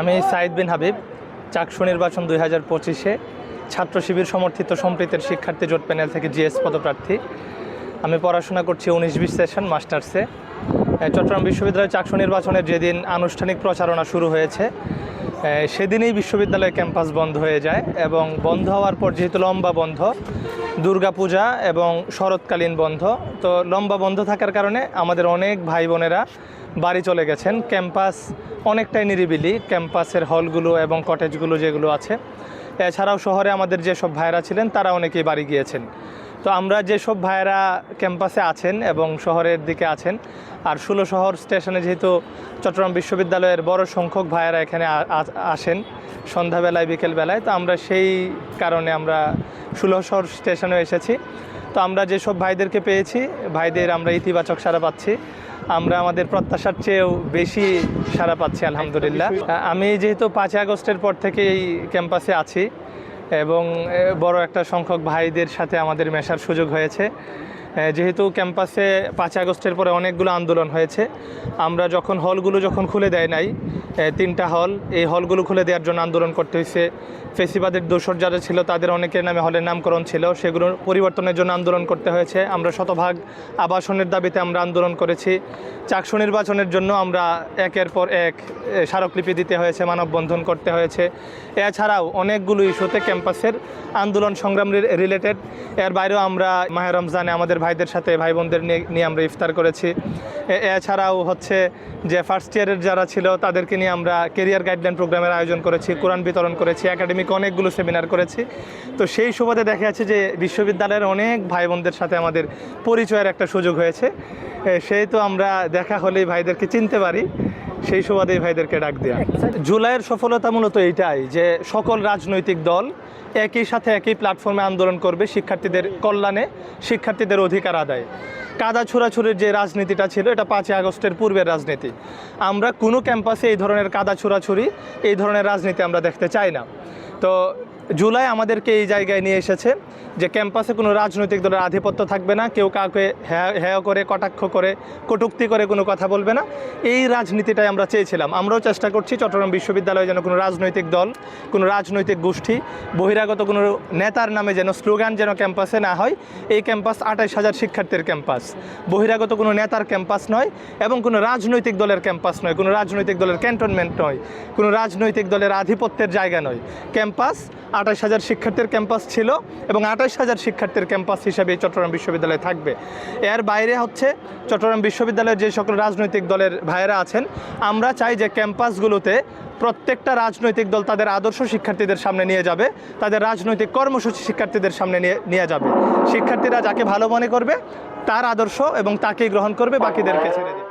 আমি সাইদ বিন হাবিব, চাকসু নির্বাচন দুই হাজার পঁচিশে ছাত্র শিবির সমর্থিত সম্প্রীতের শিক্ষার্থী জোট প্যানেল থেকে জিএস পদপ্রার্থী। আমি পড়াশোনা করছি উনিশ বিশ সেশন মাস্টার্সে। চট্টগ্রাম বিশ্ববিদ্যালয় চাকসু নির্বাচনের যেদিন আনুষ্ঠানিক প্রচারণা শুরু হয়েছে সেদিনই বিশ্ববিদ্যালয় ক্যাম্পাস বন্ধ হয়ে যায় এবং বন্ধ হওয়ার পর যেহেতু লম্বা বন্ধ, দুর্গাপূজা এবং শরৎকালীন বন্ধ, তো লম্বা বন্ধ থাকার কারণে আমাদের অনেক ভাই বোনেরা বাড়ি চলে গেছেন। ক্যাম্পাস অনেকটাই নিরিবিলি, ক্যাম্পাসের হলগুলো এবং কটেজগুলো যেগুলো আছে। এছাড়াও শহরে আমাদের যেসব ভাইরা ছিলেন, তারা অনেকেই বাড়ি গিয়েছেন। তো আমরা যেসব ভাইয়েরা ক্যাম্পাসে আছেন এবং শহরের দিকে আছেন আর ষোলো শহর স্টেশনে যেহেতু চট্টগ্রাম বিশ্ববিদ্যালয়ের বড় সংখ্যক ভাইয়েরা এখানে আসেন সন্ধ্যাবেলায় বিকেলবেলায় তো আমরা সেই কারণে আমরা ষোলো শহর স্টেশনে এসেছি। তো আমরা যেসব ভাইদেরকে পেয়েছি ভাইদের আমরা ইতিবাচক সারা পাচ্ছি। আমরা আমাদের প্রত্যাশার চেয়েও বেশি সারা পাচ্ছি আলহামদুলিল্লাহ। আমি যেহেতু পাঁচই আগস্টের পর থেকে এই ক্যাম্পাসে আছি এবং বড় একটা সংখ্যক ভাইদের সাথে আমাদের মেশার সুযোগ হয়েছে। যেহেতু ক্যাম্পাসে পাঁচ আগস্টের পরে অনেকগুলো আন্দোলন হয়েছে, আমরা যখন হলগুলো যখন খুলে দেয় নাই তিনটা হল, এই হলগুলো খুলে দেওয়ার জন্য আন্দোলন করতে হয়েছে। ফেসিবাদের দোসর যারা ছিল, তাদের অনেকের নামে হলের নামকরণ ছিল সেগুলো পরিবর্তনের জন্য আন্দোলন করতে হয়েছে। আমরা শতভাগ আবাসনের দাবিতে আমরা আন্দোলন করেছি। চাকসু নির্বাচনের জন্য আমরা একের পর এক স্মারকলিপি দিতে হয়েছে, মানববন্ধন করতে হয়েছে। এছাড়াও অনেকগুলো ইস্যুতে ক্যাম্পাসের আন্দোলন সংগ্রাম রিলেটেড। এর বাইরেও আমরা মাহে রমজানে আমাদের ভাইদের সাথে ভাই বোনদের নিয়ে আমরা ইফতার করেছি। এছাড়াও হচ্ছে যে ফার্স্ট ইয়ারের যারা ছিল, তাদেরকে নিয়ে আমরা কেরিয়ার গাইডলাইন প্রোগ্রামের আয়োজন করেছি, কোরআন বিতরণ করেছি একাডেমিক অনেকগুলো সেমিনার করেছি। তো সেই সুবাদে দেখা যাচ্ছে যে বিশ্ববিদ্যালয়ের অনেক ভাই বোনদের সাথে আমাদের পরিচয়ের একটা সুযোগ হয়েছে। সেই তো আমরা দেখা হলেই ভাইদেরকে চিনতে পারি। সেই সুবাদে ভাইদেরকে ডাক দেওয়া জুলাইয়ের সফলতা মূলত এইটাই যে সকল রাজনৈতিক দল একই সাথে একই প্ল্যাটফর্মে আন্দোলন করবে শিক্ষার্থীদের কল্যাণে, শিক্ষার্থীদের অধিকার আদায়। কাদা ছোড়াছুরির যে রাজনীতিটা ছিল, এটা পাঁচই আগস্টের পূর্বের রাজনীতি। আমরা কোনো ক্যাম্পাসে এই ধরনের কাদা ছোড়াছুরি এই ধরনের রাজনীতি আমরা দেখতে চাই না। তো জুলাই আমাদেরকে এই জায়গায় নিয়ে এসেছে। যে ক্যাম্পাসে কোনো রাজনৈতিক দলের আধিপত্য থাকবে না, কেউ কাউকে হ্যাঁ হ্যাঁ করে, কটাক্ষ করে, কটূক্তি করে কোনো কথা বলবে না। এই রাজনীতিটাই আমরা চেয়েছিলাম। আমরাও চেষ্টা করছি চট্টগ্রাম বিশ্ববিদ্যালয়ে যেন কোনো রাজনৈতিক দল, কোনো রাজনৈতিক গোষ্ঠী, বহিরাগত কোনো নেতার নামে যেন স্লোগান যেন ক্যাম্পাসে না হয়। এই ক্যাম্পাস আঠাইশ হাজার শিক্ষার্থীর ক্যাম্পাস। বহিরাগত কোনো নেতার ক্যাম্পাস নয় এবং কোনো রাজনৈতিক দলের ক্যাম্পাস নয়। কোনো রাজনৈতিক দলের ক্যান্টনমেন্ট নয়। কোনো রাজনৈতিক দলের আধিপত্যের জায়গা নয়। ক্যাম্পাস আঠাশ হাজার শিক্ষার্থীর ক্যাম্পাস ছিল এবং আঠাশ হাজার শিক্ষার্থীর ক্যাম্পাস হিসাবে চট্টগ্রাম বিশ্ববিদ্যালয়ে থাকবে। এর বাইরে হচ্ছে চট্টগ্রাম বিশ্ববিদ্যালয়ের যে সকল রাজনৈতিক দলের ভাইয়েরা আছেন, আমরা চাই যে ক্যাম্পাসগুলোতে প্রত্যেকটা রাজনৈতিক দল তাদের আদর্শ শিক্ষার্থীদের সামনে নিয়ে যাবে, তাদের রাজনৈতিক কর্মসূচি শিক্ষার্থীদের সামনে নিয়ে নিয়ে যাবে। শিক্ষার্থীরা যাকে ভালো মনে করবে, তার আদর্শ এবং তাকেই গ্রহণ করবে, বাকিদেরকে ছেড়ে দেবে।